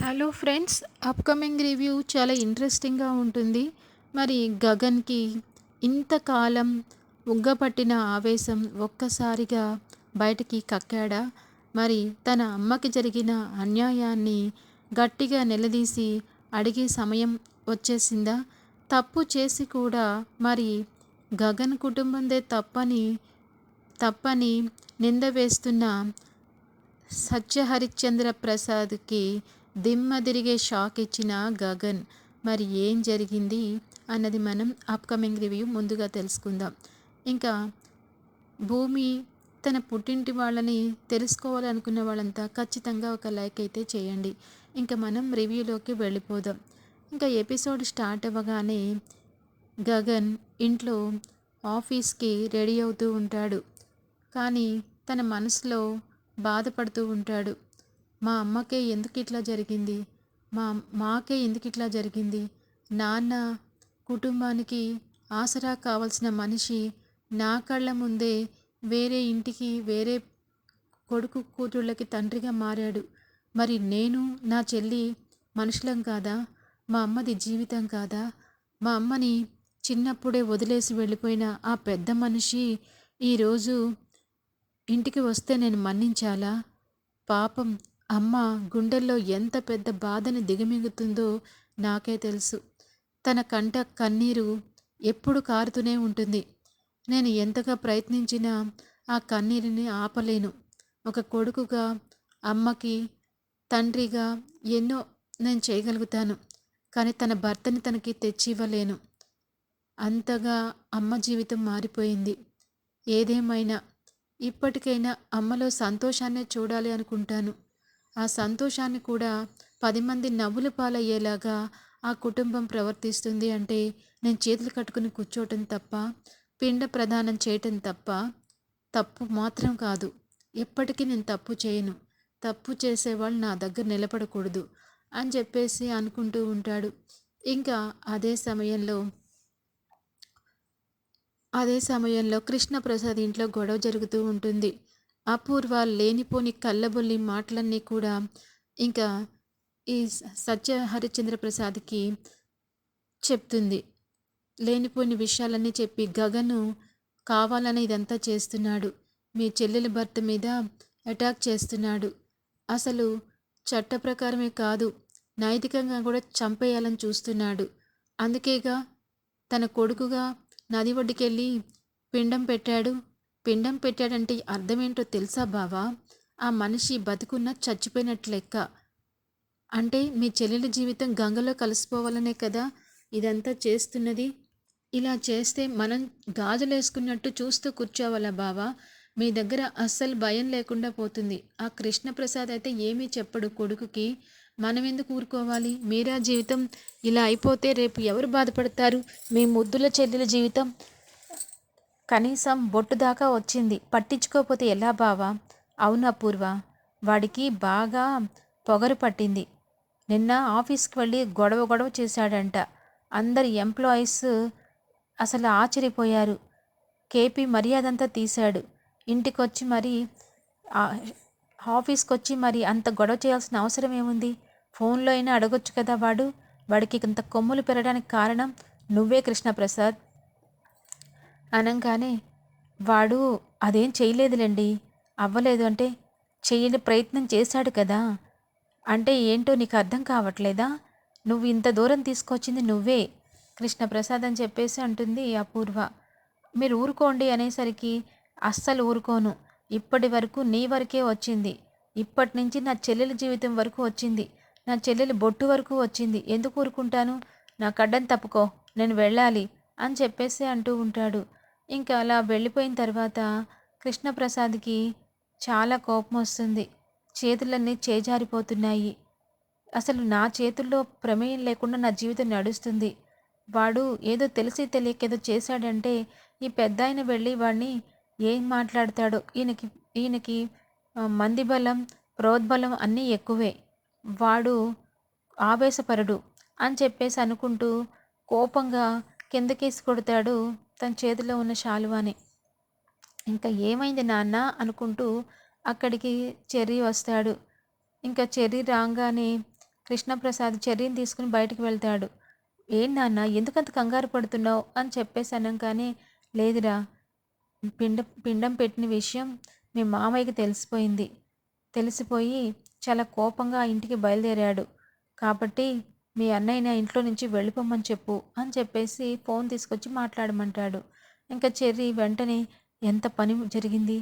Hello friends upcoming review చాలా ఇంట్రెస్టింగ్గా ఉంటుంది. మరి గగన్కి ఇంతకాలం ఉగ్గపట్టిన ఆవేశం ఒక్కసారిగా బయటికి కక్కాడా? మరి తన అమ్మకి జరిగిన అన్యాయాన్ని గట్టిగా నిలదీసి అడిగే సమయం వచ్చేసిందా? తప్పు చేసి కూడా మరి గగన్ కుటుంబందే తప్పని తప్పని నింద వేస్తున్న సత్య హరిశ్చంద్ర ప్రసాద్కి దిమ్మదిరిగే షాక్ ఇచ్చిన గగన్ మరి ఏం జరిగింది? అన్నది మనం అప్కమింగ్ రివ్యూ ముందుగా తెలుసుకుందాం. ఇంకా భూమి తన పుట్టింటి వాళ్ళని తెలుసుకోవాలనుకున్న వాళ్ళంతా ఖచ్చితంగా ఒక లైక్ అయితే చేయండి. ఇంకా మనం రివ్యూలోకి వెళ్ళిపోదాం. ఇంకా ఎపిసోడ్ స్టార్ట్ అవ్వగానే గగన్ ఇంట్లో ఆఫీస్కి రెడీ అవుతూ ఉంటాడు. కానీ తన మనసులో బాధపడుతూ ఉంటాడు. మా అమ్మకే ఎందుకు ఇట్లా జరిగింది? మా మాకే ఎందుకు ఇట్లా జరిగింది? నాన్న కుటుంబానికి ఆసరా కావాల్సిన మనిషి నా కళ్ళ ముందే వేరే ఇంటికి వేరే కొడుకు కూతుళ్ళకి తండ్రిగా మారాడు. మరి నేను నా చెల్లి మనుషులం కాదా? మా అమ్మది జీవితం కాదా? మా అమ్మని చిన్నప్పుడే వదిలేసి వెళ్ళిపోయిన ఆ పెద్ద మనిషి ఈరోజు ఇంటికి వస్తే నేను మన్నించాలా? పాపం అమ్మ గుండెల్లో ఎంత పెద్ద బాధని దిగమింగుతుందో నాకే తెలుసు. తన కంట కన్నీరు ఎప్పుడు కారుతూనే ఉంటుంది. నేను ఎంతగా ప్రయత్నించినా ఆ కన్నీరుని ఆపలేను. ఒక కొడుకుగా అమ్మకి తండ్రిగా ఎన్నో నేను చేయగలుగుతాను. కానీ తన భర్తని తనకి తెచ్చి ఇవ్వలేను అంతగా అమ్మ జీవితం మారిపోయింది. ఏదేమైనా ఇప్పటికైనా అమ్మలో సంతోషాన్నే చూడాలి అనుకుంటాను. ఆ సంతోషాన్ని కూడా పది మంది నవ్వుల పాలయ్యేలాగా ఆ కుటుంబం ప్రవర్తిస్తుంది. అంటే నేను చేతులు కట్టుకుని కూర్చోవటం తప్ప పిండ ప్రదానం చేయటం తప్ప తప్పు మాత్రం కాదు. ఎప్పటికీ నేను తప్పు చేయను. తప్పు చేసేవాళ్ళు నా దగ్గర నిలబడకూడదు అని చెప్పేసి అనుకుంటూ ఉంటాడు. ఇంకా అదే సమయంలో అదే సమయంలో కృష్ణప్రసాద్ ఇంట్లో గొడవ జరుగుతూ ఉంటుంది. అపూర్వ లేనిపోని కళ్ళబొల్లి మాటలన్నీ కూడా ఇంకా ఈ సత్య హరిశ్చంద్ర ప్రసాద్కి చెప్తుంది. లేనిపోని విషయాలన్నీ చెప్పి గగను కావాలని ఇదంతా చేస్తున్నాడు. మీ చెల్లెలి భర్త మీద అటాక్ చేస్తున్నాడు. అసలు చట్ట ప్రకారమే కాదు నైతికంగా కూడా చంపేయాలని చూస్తున్నాడు. అందుకేగా తన కొడుకుగా నది ఒడ్డుకెళ్ళి పిండం పెట్టాడు పిండం పెట్టాడంటే అర్థమేంటో తెలుసా బావా? ఆ మనిషి బతుకున్న చచ్చిపోయినట్టు లెక్క. అంటే మీ చెల్లెల జీవితం గంగలో కలిసిపోవాలనే కదా? ఇదంతా చేస్తున్నది? ఇలా చేస్తే మనం గాజులు వేసుకున్నట్టు చూస్తూ కూర్చోవాలా బావా? మీ దగ్గర అస్సలు భయం లేకుండా పోతుంది. ఆ కృష్ణప్రసాద్ అయితే ఏమీ చెప్పడు కొడుకుకి. మనం ఎందుకు ఊరుకోవాలి? మీరా జీవితం ఇలా అయిపోతే రేపు ఎవరు బాధపడతారు? మీ ముద్దుల చెల్లెల జీవితం కనీసం బొట్టు దాకా వచ్చింది. పట్టించుకోకపోతే ఎలా బావా? అవునా పూర్వ? వాడికి బాగా పొగరు పట్టింది. నిన్న ఆఫీస్కి వెళ్ళి గొడవ గొడవ చేశాడంట. అందరి ఎంప్లాయీస్ అసలు ఆశ్చర్యపోయారు. కేపీ మర్యాదంతా తీశాడు. ఇంటికొచ్చి మరి ఆఫీస్కి వచ్చి మరి అంత గొడవ చేయాల్సిన అవసరం ఏముంది? ఫోన్లో అయినా అడగొచ్చు కదా వాడు? వాడికి ఇంత కొమ్ములు పెరగడానికి కారణం నువ్వే కృష్ణప్రసాద్. అనంగానే వాడు అదేం చేయలేదులేండి. అవ్వలేదు అంటే చేయని ప్రయత్నం చేశాడు కదా. అంటే ఏంటో నీకు అర్థం కావట్లేదా? నువ్వు ఇంత దూరం తీసుకొచ్చింది నువ్వే. కృష్ణప్రసాద్ అని చెప్పేసి అంటుంది అపూర్వ. మీరు ఊరుకోండి అనేసరికి అస్సలు ఊరుకోను. ఇప్పటి వరకు నీ వరకే వచ్చింది. ఇప్పటి నుంచి నా చెల్లెల జీవితం వరకు వచ్చింది. నా చెల్లెలి బొట్టు వరకు వచ్చింది. ఎందుకు ఊరుకుంటాను? నా కడ్డం తప్పుకో. నేను వెళ్ళాలి. అని చెప్పేసి అంటూ ఉంటాడు. ఇంకా అలా వెళ్ళిపోయిన తర్వాత కృష్ణప్రసాద్కి చాలా కోపం వస్తుంది. చేతులన్నీ చేజారిపోతున్నాయి. అసలు నా చేతుల్లో ప్రమేయం లేకుండా నా జీవితం నడుస్తుంది. వాడు ఏదో తెలిసి తెలియక ఏదో చేశాడంటే ఈ పెద్ద ఆయన వెళ్ళి వాడిని ఏం మాట్లాడతాడో ఈయనకి ఈయనకి మంది బలం ప్రోద్బలం అన్నీ ఎక్కువే. వాడు ఆవేశపరుడు అని చెప్పేసి అనుకుంటూ కోపంగా కిందకేసి కొడతాడు తన చేతిలో ఉన్న శాలువాని. ఇంకా ఏమైంది నాన్న అనుకుంటూ అక్కడికి చెర్రీ వస్తాడు. ఇంకా చెర్రీ రాగానే కృష్ణప్రసాద్ చెర్రీని తీసుకుని బయటికి వెళ్తాడు. ఏం నాన్న ఎందుకంత కంగారు పడుతున్నావు? అని చెప్పేసి కానీ లేదురా పిండ పిండం పెట్టిన విషయం మీ మామయ్యకి తెలిసిపోయింది. తెలిసిపోయి చాలా కోపంగా ఆ ఇంటికి బయలుదేరాడు. కాబట్టి మీ అన్నయ్య నా ఇంట్లో నుంచి వెళ్ళిపోమని చెప్పు అని చెప్పేసి ఫోన్ తీసుకొచ్చి మాట్లాడమంటాడు. ఇంకా చెర్రీ వెంటనే ఎంత పని జరిగింది?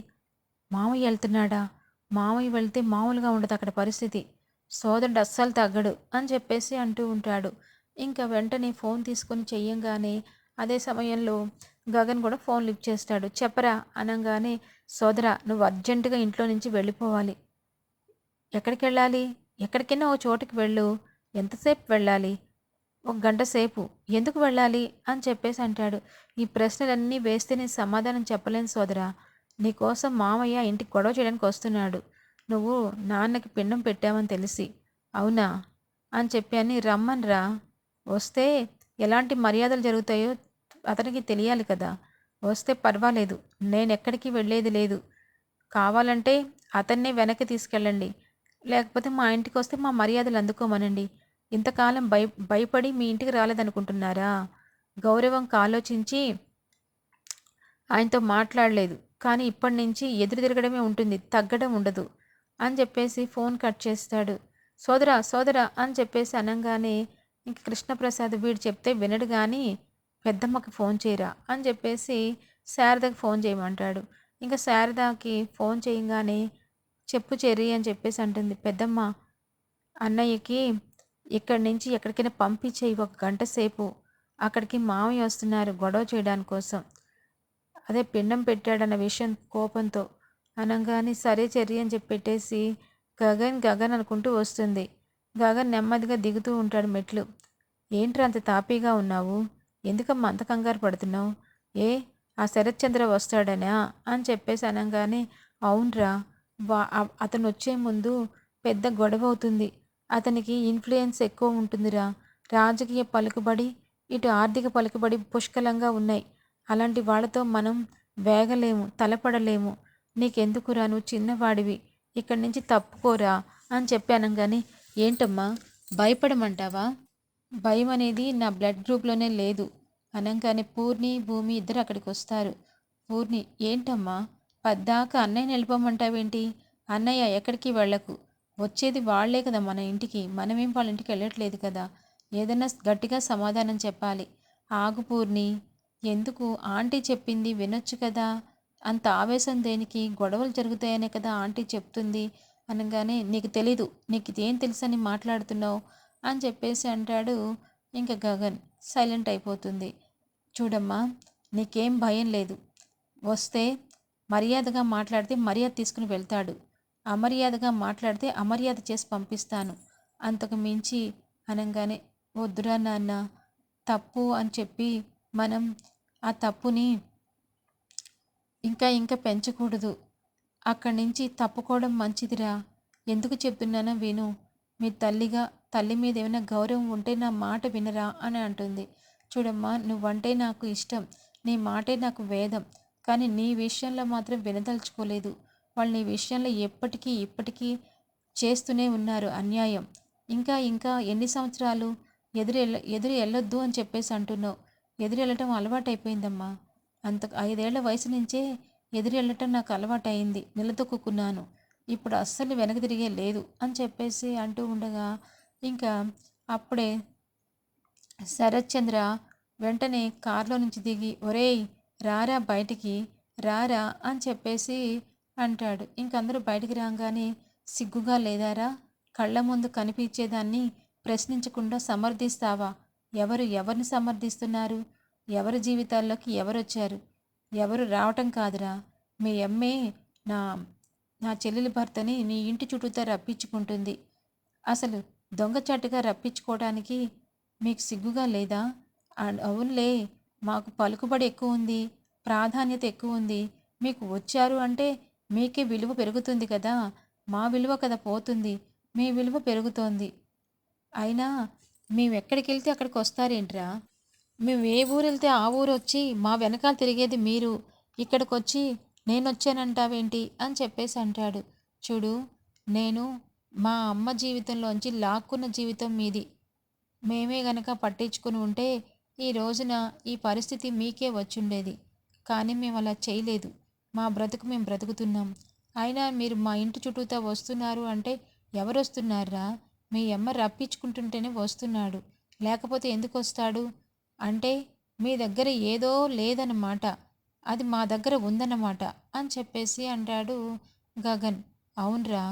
మామయ్య వెళ్తున్నాడా? మామయ్య వెళ్తే మామూలుగా ఉండదు అక్కడ పరిస్థితి. సోదరుడు అస్సలు తగ్గడు అని చెప్పేసి అంటూ ఉంటాడు. ఇంకా వెంటనే ఫోన్ తీసుకొని చెయ్యంగానే అదే సమయంలో గగన్ కూడా ఫోన్ లిఫ్ట్ చేస్తాడు. చెప్పరా అనగానే సోదరా నువ్వు అర్జెంటుగా ఇంట్లో నుంచి వెళ్ళిపోవాలి. ఎక్కడికి వెళ్ళాలి ఎక్కడికైనా ఓ చోటుకి వెళ్ళు. ఎంతసేపు వెళ్ళాలి? ఒక గంట సేపు. ఎందుకు వెళ్ళాలి? అని చెప్పేసి అంటాడు. ఈ ప్రశ్నలన్నీ వేస్తే నేను సమాధానం చెప్పలేను సోదరా. నీకోసం మామయ్య ఇంటికి గొడవ చేయడానికి వస్తున్నాడు. నువ్వు నాన్నకి పిండం పెట్టావని తెలిసి. అవునా? అని చెప్పాను రమ్మన్రా వస్తే ఎలాంటి మర్యాదలు జరుగుతాయో అతనికి తెలియాలి కదా. వస్తే పర్వాలేదు. నేను ఎక్కడికి వెళ్ళేది లేదు. కావాలంటే అతన్నే వెనక్కి తీసుకెళ్ళండి. లేకపోతే మా ఇంటికి వస్తే మా మర్యాదలు అందుకోమనండి. ఇంతకాలం భయ భయపడి మీ ఇంటికి రాలేదనుకుంటున్నారా? గౌరవం ఆలోచించి ఆయనతో మాట్లాడలేదు. కానీ ఇప్పటి నుంచి ఎదురు తిరగడమే ఉంటుంది. తగ్గడం ఉండదు. అని చెప్పేసి ఫోన్ కట్ చేస్తాడు. సోదరా సోదరా అని చెప్పేసి అనగానే ఇంక కృష్ణప్రసాద్ వీడు చెప్తే వినడు కానీ పెద్దమ్మకి ఫోన్ చేయరా? అని చెప్పేసి శారదకి ఫోన్ చేయమంటాడు. ఇంకా శారదకి ఫోన్ చేయగానే చెప్పు చెర్రి అని చెప్పేసి అంటుంది. పెద్దమ్మ అన్నయ్యకి ఇక్కడి నుంచి ఎక్కడికైనా పంపించేయి ఒక గంట సేపు అక్కడికి మామయ్య వస్తున్నారు గొడవ చేయడాని కోసం. అదే పిండం పెట్టాడన్న విషయం కోపంతో అనగానే సరే చెర్రి అని చెప్పి పెట్టేసి గగన్ గగన్ అనుకుంటూ వస్తుంది. గగన్ నెమ్మదిగా దిగుతూ ఉంటాడు మెట్లు. ఏంట్రా అంత తాపీగా ఉన్నావు? ఎందుకమ్మా అంత కంగారు పడుతున్నావు? ఏ ఆ శరత్చంద్ర వస్తాడనా? అని చెప్పేసి అనగానే అవునరా వా అతను వచ్చే ముందు పెద్ద గొడవ అవుతుంది. అతనికి ఇన్ఫ్లుయెన్స్ ఎక్కువ ఉంటుందిరా. రాజకీయ పలుకుబడి ఇటు ఆర్థిక పలుకుబడి పుష్కలంగా ఉన్నాయి. అలాంటి వాళ్ళతో మనం వేగలేము తలపడలేము. నీకెందుకురా నువ్వు చిన్నవాడివి? ఇక్కడి నుంచి తప్పుకోరా అని చెప్పాను కానీ ఏంటమ్మా? భయపడమంటావా? భయం అనేది నా బ్లడ్ గ్రూప్లోనే లేదు. అనగానే పూర్ణి భూమి ఇద్దరు అక్కడికి వస్తారు. పూర్ణి ఏంటమ్మా? పద్దాక అన్నయ్య నిలిపమంటావేంటి అన్నయ్య ఎక్కడికి వెళ్ళకు? వచ్చేది వాళ్ళే కదా మన ఇంటికి. మనమేం వాళ్ళ ఇంటికి వెళ్ళట్లేదు కదా. ఏదైనా గట్టిగా సమాధానం చెప్పాలి. ఆగు పూర్ణి ఎందుకు? ఆంటీ చెప్పింది వినొచ్చు కదా. అంత ఆవేశం దేనికి? గొడవలు జరుగుతాయనే కదా ఆంటీ చెప్తుంది అనగానే నీకు తెలీదు. నీకు ఇదేం తెలుసని మాట్లాడుతున్నావు? అని చెప్పేసి అంటాడు ఇంకా గగన్. సైలెంట్ అయిపోతుంది. చూడమ్మా నీకేం భయం లేదు. వస్తే మర్యాదగా మాట్లాడితే మర్యాద తీసుకుని వెళ్తాడు. అమర్యాదగా మాట్లాడితే అమర్యాద చేసి పంపిస్తాను. అంతకు మించి అనగానే వద్దురా నాన్న తప్పు అని చెప్పి మనం ఆ తప్పుని ఇంకా ఇంకా పెంచకూడదు. అక్కడి నుంచి తప్పుకోవడం మంచిదిరా. ఎందుకు చెప్తున్నానో విను. మీ తల్లిగా తల్లి మీద ఏమైనా గౌరవం ఉంటే నా మాట వినరా అని అంటుంది. చూడమ్మా నువ్వంటే నాకు ఇష్టం. నీ మాటే నాకు వేదం. కానీ నీ విషయంలో మాత్రం వినదలుచుకోలేదు. వాళ్ళని విషయంలో ఎప్పటికీ ఇప్పటికీ చేస్తూనే ఉన్నారు. అన్యాయం. ఇంకా ఇంకా ఎన్ని సంవత్సరాలు ఎదురు ఎదురు వెళ్ళొద్దు అని చెప్పేసి అంటున్నావు. ఎదురు వెళ్ళటం అలవాటైపోయిందమ్మా. అంత ఐదేళ్ళ వయసు నుంచే ఎదురు వెళ్ళటం నాకు అలవాటైంది. నిలదొక్కున్నాను ఇప్పుడు అస్సలు వెనక తిరిగే లేదు అని చెప్పేసి అంటూ ఉండగా ఇంకా అప్పుడే శరత్చంద్ర వెంటనే కారులో నుంచి దిగి ఒరేయ్ రారా బయటికి రారా అని చెప్పేసి అంటాడు. ఇంకందరూ బయటికి రాగానే సిగ్గుగా లేదారా? కళ్ళ ముందు కనిపించేదాన్ని ప్రశ్నించకుండా సమర్థిస్తావా? ఎవరు ఎవరిని సమర్థిస్తున్నారు? ఎవరి జీవితాల్లోకి ఎవరొచ్చారు? ఎవరు రావటం కాదురా. మీ అమ్మే నా నా చెల్లెలి భర్తని నీ ఇంటి చుట్టూతో రప్పించుకుంటుంది. అసలు దొంగచాటుగా రప్పించుకోవడానికి మీకు సిగ్గుగా లేదా? అవునులే మాకు పలుకుబడి ఎక్కువ ఉంది ప్రాధాన్యత ఎక్కువ ఉంది. మీకు వచ్చారు అంటే మీకే విలువ పెరుగుతుంది కదా. మా విలువ కదా పోతుంది. మీ విలువ పెరుగుతోంది. అయినా మేము ఎక్కడికి వెళ్తే అక్కడికి వస్తారేంట్రా మేము ఏ ఊరు వెళ్తే ఆ ఊరు వచ్చి మా వెనకాల తిరిగేది మీరు. ఇక్కడికి వచ్చి నేను వచ్చానంటావేంటి అని చెప్పేసి అంటాడు. చూడు నేను మా అమ్మ జీవితంలోంచి లాక్కున్న జీవితం మీది. మేమే గనక పట్టించుకుని ఉంటే ఈ రోజున ఈ పరిస్థితి మీకే వచ్చుండేది. కానీ మేము అలా చేయలేదు. మా బ్రతుకు మేము బ్రతుకుతున్నాం. అయినా మీరు మా ఇంటి చుట్టూతా వస్తున్నారు అంటే ఎవరు వస్తున్నారా మీ అమ్మ రప్పించుకుంటుంటేనే వస్తున్నాడు. లేకపోతే ఎందుకు వస్తాడు అంటే మీ దగ్గర ఏదో లేదన్నమాట. అది మా దగ్గర ఉందన్నమాట అని చెప్పేసి అంటాడు గగన్. అవునరా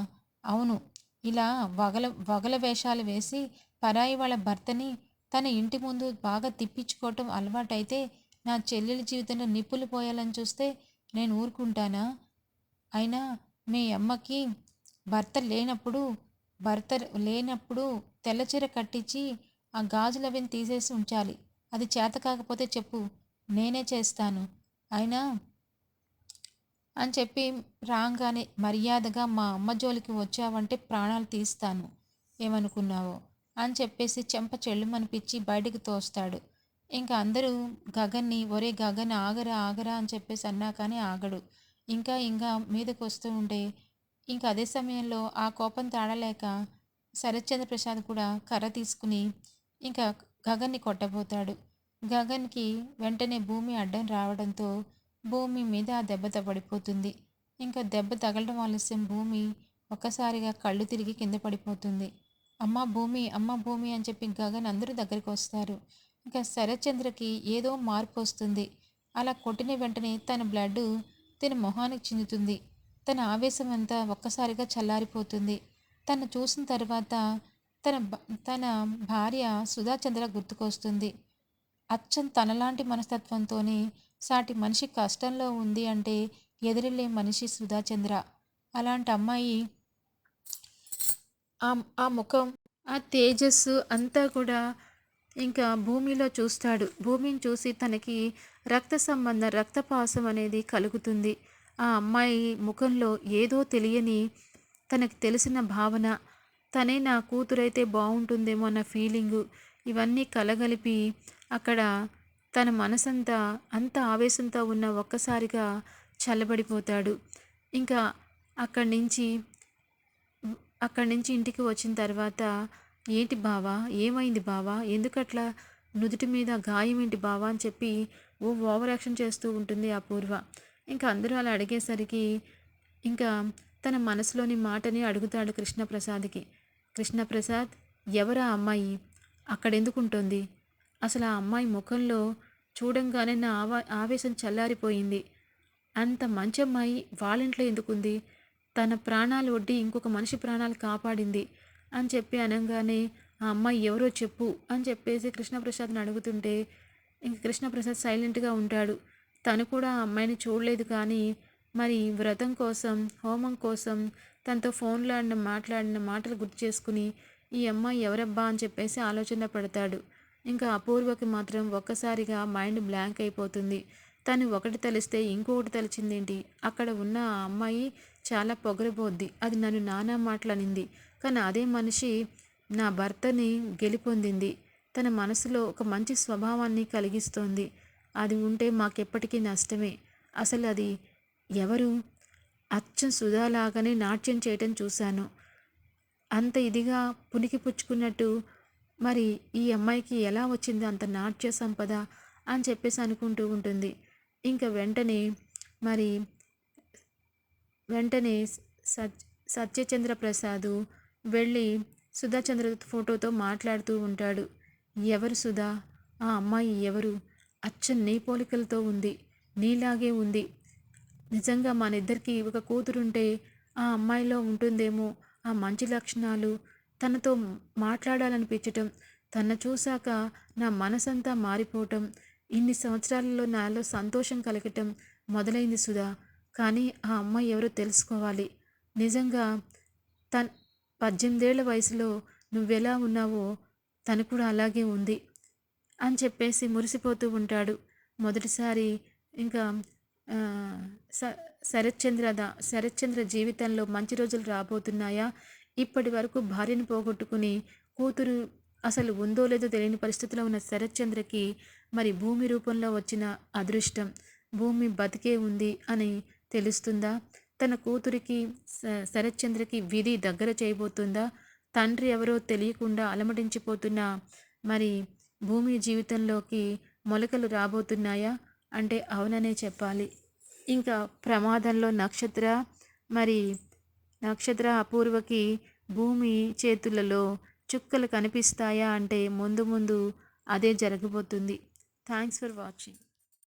అవును. ఇలా వగల వగల వేషాలు వేసి పరాయి వాళ్ళ భర్తని తన ఇంటి ముందు బాగా తిప్పించుకోవటం అలవాటైతే నా చెల్లెల జీవితంలో నిప్పులు పోయాలని చూస్తే నేను ఊరుకుంటానా? అయినా మీ అమ్మకి భర్త లేనప్పుడు భర్త లేనప్పుడు తెల్లచీర కట్టించి ఆ గాజులవిని తీసేసి ఉంచాలి. అది చేత కాకపోతే చెప్పు నేనే చేస్తాను. అయినా అని చెప్పి రాగానే మర్యాదగా మా అమ్మ జోలికి వచ్చావంటే ప్రాణాలు తీస్తాను. ఏమనుకున్నావో? అని చెప్పేసి చెంప చెల్లుమనిపించి బయటికి తోస్తాడు. ఇంకా అందరూ గగన్ని ఒరే గగన్ ఆగరా ఆగరా అని చెప్పేసి అన్నా కానీ ఆగడు. ఇంకా ఇంకా మీదకు వస్తూ ఉంటే ఇంకా అదే సమయంలో ఆ కోపం తాడలేక శరత్చంద్ర ప్రసాద్ కూడా కర్ర తీసుకుని ఇంకా గగన్ని కొట్టబోతాడు. గగన్కి వెంటనే భూమి అడ్డం రావడంతో భూమి మీద ఆ దెబ్బ పడిపోతుంది. ఇంకా దెబ్బ తగలడం ఆలస్యం భూమి ఒక్కసారిగా కళ్ళు తిరిగి కింద పడిపోతుంది. అమ్మ భూమి అమ్మ భూమి అని చెప్పి గగన్ అందరూ దగ్గరికి వస్తారు. ఇంకా శరత్చంద్రకి ఏదో మార్పు వస్తుంది. అలా కొట్టిన వెంటనే తన బ్లడ్ తన మొహానికి చిందుతుంది తన ఆవేశం అంతా ఒక్కసారిగా చల్లారిపోతుంది. తను చూసిన తర్వాత తన తన భార్య సుధాచంద్ర గుర్తుకొస్తుంది. అచ్చం తనలాంటి మనస్తత్వంతోనే సాటి మనిషి కష్టంలో ఉంది అంటే ఎదురెళ్ళే మనిషి సుధాచంద్ర. అలాంటి అమ్మాయి ఆ ఆ ముఖం ఆ తేజస్సు అంతా కూడా ఇంకా భూమిలో చూస్తాడు. భూమిని చూసి తనకి రక్త సంబంధం రక్తపాసం అనేది కలుగుతుంది. ఆ అమ్మాయి ముఖంలో ఏదో తెలియని తనకి తెలిసిన భావన తనే నా కూతురైతే బాగుంటుందేమో అన్న ఫీలింగు ఇవన్నీ కలగలిపి అక్కడ తన మనసంతా అంత ఆవేశంతో ఉన్న ఒక్కసారిగా చల్లబడిపోతాడు. ఇంకా అక్కడి నుంచి అక్కడి నుంచి ఇంటికి వచ్చిన తర్వాత ఏంటి బావా? ఏమైంది బావా? ఎందుకట్లా? నుదుటి మీద గాయం ఏంటి బావా? అని చెప్పి ఓ ఓవర్ యాక్షన్ చేస్తూ ఉంటుంది అపూర్వ. ఇంకా అందరూ అలా అడిగేసరికి ఇంకా తన మనసులోని మాటని అడుగుతాడు కృష్ణప్రసాద్కి. కృష్ణప్రసాద్ ఎవరా అమ్మాయి? అక్కడెందుకుంటుంది? అసలు ఆ అమ్మాయి ముఖంలో చూడంగానే నా ఆవా ఆవేశం చల్లారిపోయింది. అంత మంచి అమ్మాయి వాళ్ళింట్లో ఎందుకుంది? తన ప్రాణాలు ఒడ్డి ఇంకొక మనిషి ప్రాణాలు కాపాడింది. అని చెప్పి అనగానే ఆ అమ్మాయి ఎవరో చెప్పు అని చెప్పేసి కృష్ణప్రసాద్ని అడుగుతుంటే ఇంక కృష్ణప్రసాద్ సైలెంట్గా ఉంటాడు. తను కూడా ఆ అమ్మాయిని చూడలేదు కానీ మరి వ్రతం కోసం హోమం కోసం తనతో ఫోన్లో ఆడిన మాట్లాడిన మాటలు గుర్తు చేసుకుని ఈ అమ్మాయి ఎవరబ్బా అని చెప్పేసి ఆలోచన పడతాడు. ఇంకా అపూర్వకి మాత్రం ఒక్కసారిగా మైండ్ బ్లాంక్ అయిపోతుంది. తను ఒకటి తలిస్తే ఇంకొకటి తలిచిందేంటి? అక్కడ ఉన్న ఆ అమ్మాయి చాలా పొగరబోద్ది. అది నన్ను నానా మాటలనింది కానీ అదే మనిషి నా భర్తని గెలిపొందింది. తన మనసులో ఒక మంచి స్వభావాన్ని కలిగిస్తోంది. అది ఉంటే మాకెప్పటికీ నష్టమే. అసలు అది ఎవరు? అచ్చం సుధాలాగానే నాట్యం చేయటం చూశాను. అంత ఇదిగా పునికి పుచ్చుకున్నట్టు మరి ఈ అమ్మాయికి ఎలా వచ్చింది అంత నాట్య సంపద అని చెప్పేసి అనుకుంటూ ఉంటుంది. ఇంకా వెంటనే మరి వెంటనే సత్ సత్యచంద్ర ప్రసాద్ వెళ్ళి సుధాచంద్ర ఫోటోతో మాట్లాడుతూ ఉంటాడు. ఎవరు సుధా? ఆ అమ్మాయి ఎవరు? అచ్చ నీ పోలికలతో ఉంది. నీలాగే ఉంది. నిజంగా మన ఇద్దరికి ఒక కూతురుంటే ఆ అమ్మాయిలో ఉంటుందేమో? ఆ మంచి లక్షణాలు? తనతో మాట్లాడాలనిపించటం? తన చూశాక నా మనసంతా మారిపోవటం? ఇన్ని సంవత్సరాలలో నాలో సంతోషం కలగటం మొదలైంది సుధా. కానీ ఆ అమ్మాయి ఎవరో తెలుసుకోవాలి. నిజంగా తన్ పద్దెనిమిదేళ్ళ వయసులో నువ్వెలా ఉన్నావో తను కూడా అలాగే ఉంది అని చెప్పేసి మురిసిపోతూ ఉంటాడు. మొదటిసారి ఇంకా స శరత్చంద్రద శరత్చంద్ర జీవితంలో మంచి రోజులు రాబోతున్నాయా? ఇప్పటి వరకు భార్యను పోగొట్టుకుని కూతురు అసలు ఉందో లేదో తెలియని పరిస్థితిలో ఉన్న శరత్చంద్రకి మరి భూమి రూపంలో వచ్చిన అదృష్టం భూమి బతికే ఉంది అని తెలుస్తుందా? తన కూతురికి శరత్చంద్రకి విధి దగ్గర చేయబోతుందా? తండ్రి ఎవరో తెలియకుండా అలమటించిపోతున్న మరి భూమి జీవితంలోకి మొలకలు రాబోతున్నాయా? అంటే అవుననే చెప్పాలి. ఇంకా ప్రమాదంలో నక్షత్ర మరి నక్షత్ర అపూర్వకి భూమి చేతులలో చుక్కలు కనిపిస్తాయా అంటే ముందు ముందు అదే జరగబోతుంది. Thanks for watching.